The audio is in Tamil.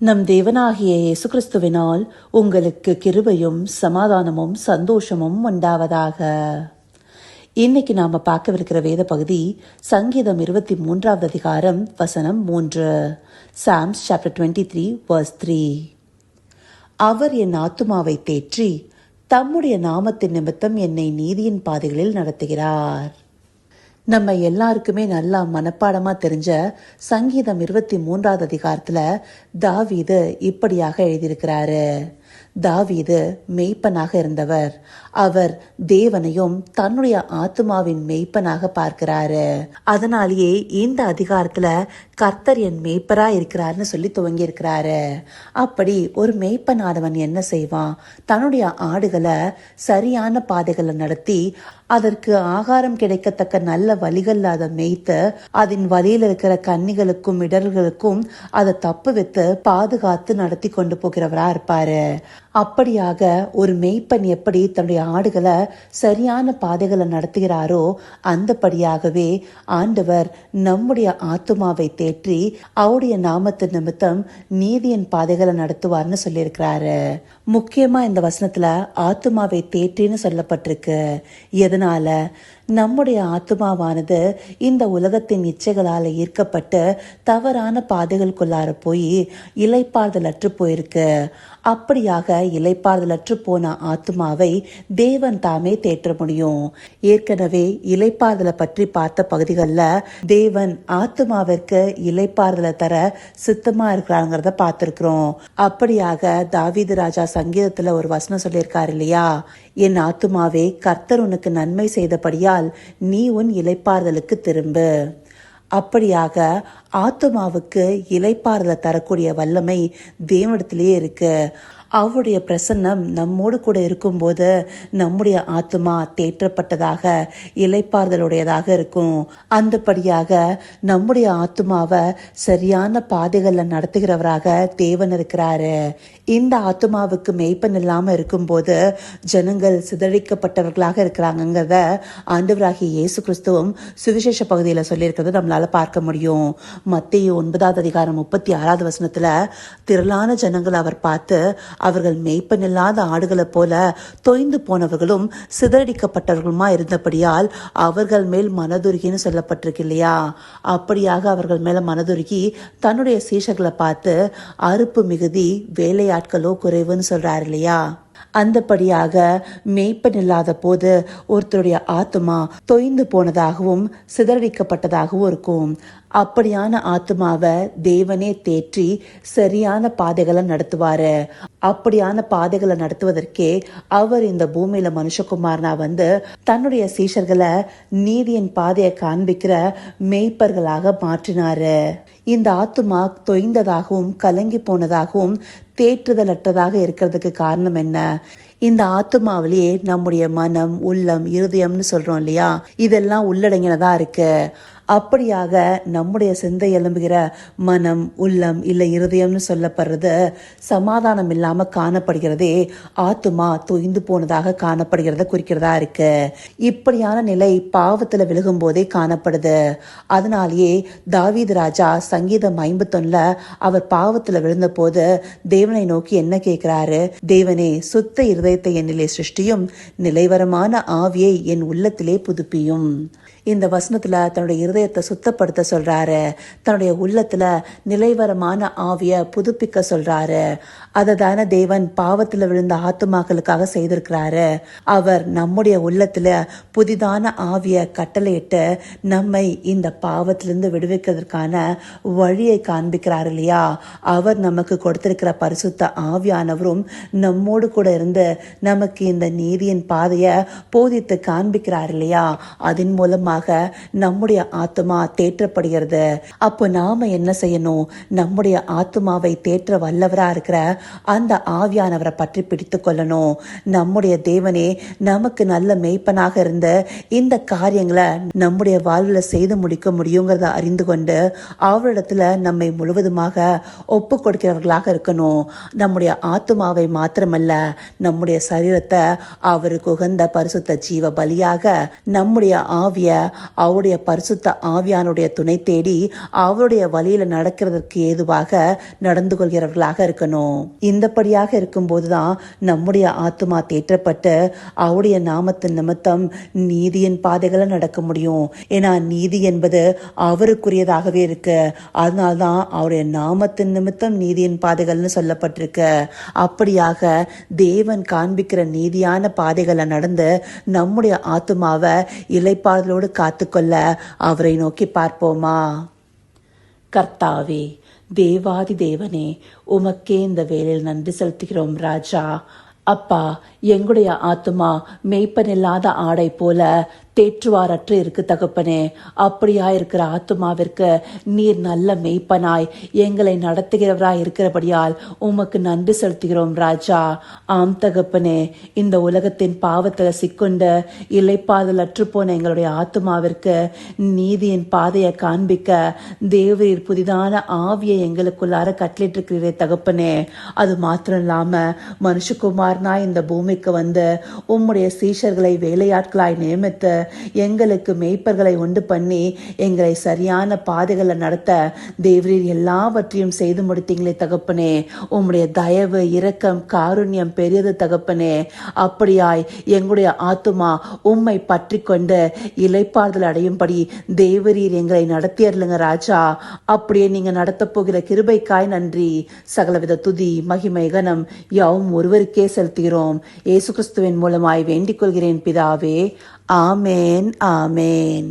நம் தேவனாகிய இயேசு கிறிஸ்துவினால் உங்களுக்கு கிருபையும் சமாதானமும் சந்தோஷமும் உண்டாவதாக. இன்னைக்கு நாம பார்க்கவிருக்கிற வேத பகுதி சங்கீதம் இருபத்தி மூன்றாவது அதிகாரம் வசனம் மூன்று. Psalms chapter twenty three verse three அவர் என் ஆத்துமாவை தேற்றி தம்முடைய நாமத்தின் நிமித்தம் என்னை நீதியின் பாதைகளில் நடத்துகிறார். நம்ம எல்லாருக்குமே நல்லா மனப்பாடமா தெரிஞ்ச சங்கீதம் இருபத்தி மூன்றாவது அதிகாரத்துல தாவீது இப்படியாக எழுதியிருக்கிறாரு. தாவீது மெய்ப்பனாக இருந்தவர். அவர் தேவனையும் தன்னுடைய ஆத்துமாவின் மெய்ப்பனாக பார்க்கிறாரு. அதனாலேயே இந்த அதிகாரத்துல கர்த்தர் என் மேய்ப்பராக இருக்கிறாருன்னு சொல்லி துவங்கி இருக்கிறாரு அப்படி ஒரு மெய்ப்பனானவன் என்ன செய்வான்? தன்னுடைய ஆடுகளை சரியான பாதைகளை நடத்தி அதற்கு ஆகாரம் கிடைக்கத்தக்க நல்ல வழிகள் அதை மேய்த்து அதன் வழியில் இருக்கிற கன்னிகளுக்கும் இடர்களுக்கும் அதை தப்பு வைத்து பாதுகாத்து நடத்தி கொண்டு போகிறவரா இருப்பாரு. அப்படியாக ஒரு மெய்ப்பன் எப்படி தன்னுடைய ஆடுகளை சரியான பாதைகளை நடத்துகிறாரோ அந்தபடியாகவே ஆண்டவர் நம்முடைய ஆத்துமாவை தேற்றி அவருடைய நாமத்து நிமித்தம் நீதியின் பாதைகளை நடத்துவார்னு சொல்லியிருக்கிறாரு. முக்கியமா இந்த வசனத்துல ஆத்துமாவை தேற்றின்னு சொல்லப்பட்டிருக்கு. எதனால? நம்முடைய ஆத்துமாவானது இந்த உலகத்தின் இச்சைகளால் ஈர்க்கப்பட்டு தவறான பாதைகளுக்குள்ளார போய் இலைப்பாறுதலற்று போயிருக்கு. அப்படியாக இலைப்பாறுதலற்று போன ஆத்மாவை தேவன் தாமே தேற்ற முடியும். ஏற்கனவே இலைப்பாறுதலை பற்றி பார்த்த பகுதிகளில் தேவன் ஆத்மாவிற்கு இலைப்பாறுதலை தர சித்தமா இருக்கிறாங்கிறத பார்த்துருக்குறோம். அப்படியாக தாவீது ராஜா சங்கீதத்தில் ஒரு வசனம் சொல்லியிருக்காரு இல்லையா? என் ஆத்துமாவே கர்த்தர் உனக்கு நன்மை செய்தபடியால் நீ உன் இலைப்பாறுதலுக்கு திரும்பு. அப்படியாக ஆத்துமாவுக்கு இலைப்பாறுதலை தரக்கூடிய வல்லமை தேவனிடத்திலேயே இருக்கு. அவருடைய பிரசன்னம் நம்மோடு கூட இருக்கும்போது நம்முடைய ஆத்மா தேற்றப்பட்டதாக இலைப்பாறுதலுடையதாக இருக்கும். அந்தபடியாக நம்முடைய ஆத்மாவை சரியான பாதைகளில் நடத்துகிறவராக தேவன் இருக்கிறாரு. இந்த ஆத்மாவுக்கு மெய்ப்பன் இல்லாமல் இருக்கும்போது ஜனங்கள் சிதறிக்கப்பட்டவர்களாக இருக்கிறாங்கிறத ஆண்டவராகிய இயேசு கிறிஸ்துவும் சுவிசேஷ பகுதியில் சொல்லியிருக்கிறத நம்மளால் பார்க்க முடியும். மத்திய ஒன்பதாவது அதிகாரம் முப்பத்தி ஆறாவது வசனத்தில் திரளான ஜனங்கள் அவர் பார்த்து அவர்கள் மெய்ப்பனில்லாத ஆடுகளைப் போல தொய்ந்து போனவர்களும் சிதறடிக்கப்பட்டவர்களுமா இருந்தபடியால் அவர்கள் மேல் மனதுருகின்னு சொல்லப்பட்டிருக்கு இல்லையா அப்படியாக அவர்கள் மேல மனதுருகி தன்னுடைய சீஷர்களை பார்த்து அறுப்பு மிகுதி வேலையாட்களோ குறைவுன்னு சொல்றாரு இல்லையா? அந்தபடியாக மெய்ப்பன் இல்லாத போது ஒருத்தருடைய ஆத்மா தொய்ந்து போனதாகவும் சிதறடிக்கப்பட்டதாகவும் இருக்கும். அப்படியான ஆத்மாவை தேவனே தேற்றி சரியான பாதைகளை நடத்துவாரு. அப்படியான பாதைகளை நடத்துவதற்கே அவர் இந்த பூமியில மனுஷகுமாரனா வந்து தன்னுடைய சீஷர்களை நீதியின் பாதையை காண்பிக்கிற மெய்ப்பர்களாக மாற்றினாரு. இந்த ஆத்துமா தொய்ந்ததாகவும் கலங்கி போனதாகவும் தேற்றுதலற்றதாக இருக்கிறதுக்கு காரணம் என்ன? இந்த ஆத்துமாவிலேயே நம்முடைய மனம் உள்ளம் இருதயம்னு சொல்றோம் இல்லையா? இதெல்லாம் உள்ளடங்கினதா இருக்கு. அப்படியாக நம்முடைய சிந்தை எழும்புகிற மனம் உள்ளம் இல்லை இருதயம்னு சொல்லப்படுறது சமாதானம் இல்லாமல் காணப்படுகிறதே ஆத்துமா தொய்ந்து போனதாக காணப்படுகிறத குறிக்கிறதா இருக்கு. இப்படியான நிலை பாவத்தில் விழுகும் போதே காணப்படுது. அதனாலேயே தாவீது ராஜா சங்கீதம் ஐம்பத்தொன்னுல அவர் பாவத்தில் விழுந்த போது தேவனை நோக்கி என்ன கேட்கிறாரு? தேவனே சுத்த இருதயத்தை என்னிலே சிருஷ்டியும் நிலைவரமான ஆவியை என் உள்ளத்திலே புதுப்பியும். இந்த வசனத்தில் தன்னுடைய இருதயத்தை சுத்தப்படுத்த சொல்கிறாரு தன்னுடைய உள்ளத்தில் நிலைவரமான ஆவியை புதுப்பிக்க சொல்கிறாரு அதை தானே தேவன் பாவத்தில் விழுந்த ஆத்துமாக்களுக்காக செய்திருக்கிறாரு. அவர் நம்முடைய உள்ளத்தில் புதிதான ஆவியை கட்டளையிட்டு நம்மை இந்த பாவத்திலிருந்து விடுவிக்கிறதுக்கான வழியை காண்பிக்கிறார் இல்லையா? அவர் நமக்கு கொடுத்திருக்கிற பரிசுத்த ஆவியானவரும் நம்மோடு கூட இருந்து நமக்கு இந்த நீதியின் பாதையை போதித்து காண்பிக்கிறார் இல்லையா? அதன் மூலமாக நம்முடைய ஆத்மா தேற்றப்படுகிறது. அப்போ நாம என்ன செய்யணும்? நம்முடைய ஆத்மாவை தேற்ற வல்லவரா இருக்கிற அந்த ஆவியானவரை பற்றி பிடித்து கொள்ளணும். நம்முடைய தேவனே நமக்கு நல்ல மெய்ப்பனாக இருந்து இந்த காரியங்களை நம்முடைய வாழ்வில் செய்து முடிக்க முடியுங்கிறத அறிந்து கொண்டு அவரிடத்துல நம்மை முழுவதுமாக ஒப்பு கொடுக்கிறவர்களாக இருக்கணும். நம்முடைய ஆத்மாவை மாத்திரமல்ல நம்முடைய சரீரத்தை அவருக்கு உகந்த பரிசுத்த ஜீவ பலியாக நம்முடைய ஆவிய அவருடைய பரிசுத்த ஆவியானுடைய துணை தேடி அவருடைய வழியில நடக்கிறதற்கு ஏதுவாக நடந்து கொள்கிறவர்களாக இருக்கணும். இந்தபடியாக இருக்கும்போதுதான் நம்முடைய ஆத்துமா தேற்றப்பட்டு அவருடைய நாமத்தின் நிமித்தம் நீதியின் பாதைகளை நடக்க முடியும். ஏன்னா நீதி என்பது அவருக்குரியதாகவே இருக்கு. அதனால்தான் அவருடைய நாமத்தின் நிமித்தம் நீதியின் பாதைகள்னு சொல்லப்பட்டிருக்கு. அப்படியாக தேவன் காண்பிக்கிற நீதியான பாதைகளை நடந்து நம்முடைய ஆத்துமாவை இலைப்பாறுதலோடு காத்துக்கொள்ள அவரை நோக்கி பார்ப்போமா? கர்த்தாவே தேவாதி தேவனே உமக்கே இந்த வேலையில் நன்றி செலுத்துகிறோம் ராஜா. அப்பா எங்களுடைய ஆத்துமா மெய்ப்பனில்லாத ஆடை போல தேற்றுவாரற்று இருக்கு தகப்பனே. அப்படியா இருக்கிற ஆத்துமாவிற்கு நீர் நல்ல மெய்ப்பனாய். எங்களை நடத்துகிறவராய் இருக்கிறபடியால் உமக்கு நன்றி செலுத்துகிறோம் ராஜா. ஆம் தகப்பனே இந்த உலகத்தின் பாவத்தில் சிக்கொண்டு இலைப்பாதல் அற்றுப்போன எங்களுடைய ஆத்துமாவிற்கு நீதியின் பாதையை காண்பிக்க தேவரீர் புதிதான ஆவியை எங்களுக்குள்ளார கட்டளிட்டிருக்கிறீரே தகப்பனே. அது மாத்திரம் இல்லாம மனுஷகுமார்னா இந்த பூமிக்கு வந்து உம்முடைய சீஷர்களை வேலையாட்களாய் நியமித்து எங்களுக்கு மேய்ப்பர்களை உண்டு பண்ணி எங்களை சரியான பாதைகளை நடத்த தேவரீர் எல்லாவற்றையும் செய்து முடித்தீங்களே தகப்பனே. உம்முடைய தயவு இரக்கம் காருண்யம் பெரியது தகப்பனே. அப்படியாய் எங்களுடைய ஆத்துமா உம்மை பற்றி கொண்டு இலைப்பாறுதல் அடையும்படி தேவரீர் எங்களை நடத்தியர்லுங்க ராஜா. அப்படியே நீங்க நடத்த போகிற கிருபைக்காய் நன்றி. சகலவித துதி மகிமை கனம் யாவும் ஒருவருக்கே செலுத்துகிறோம். இயேசு கிறிஸ்துவின் மூலமாய் வேண்டிக் கொள்கிறேன் பிதாவே. Amen. Amen.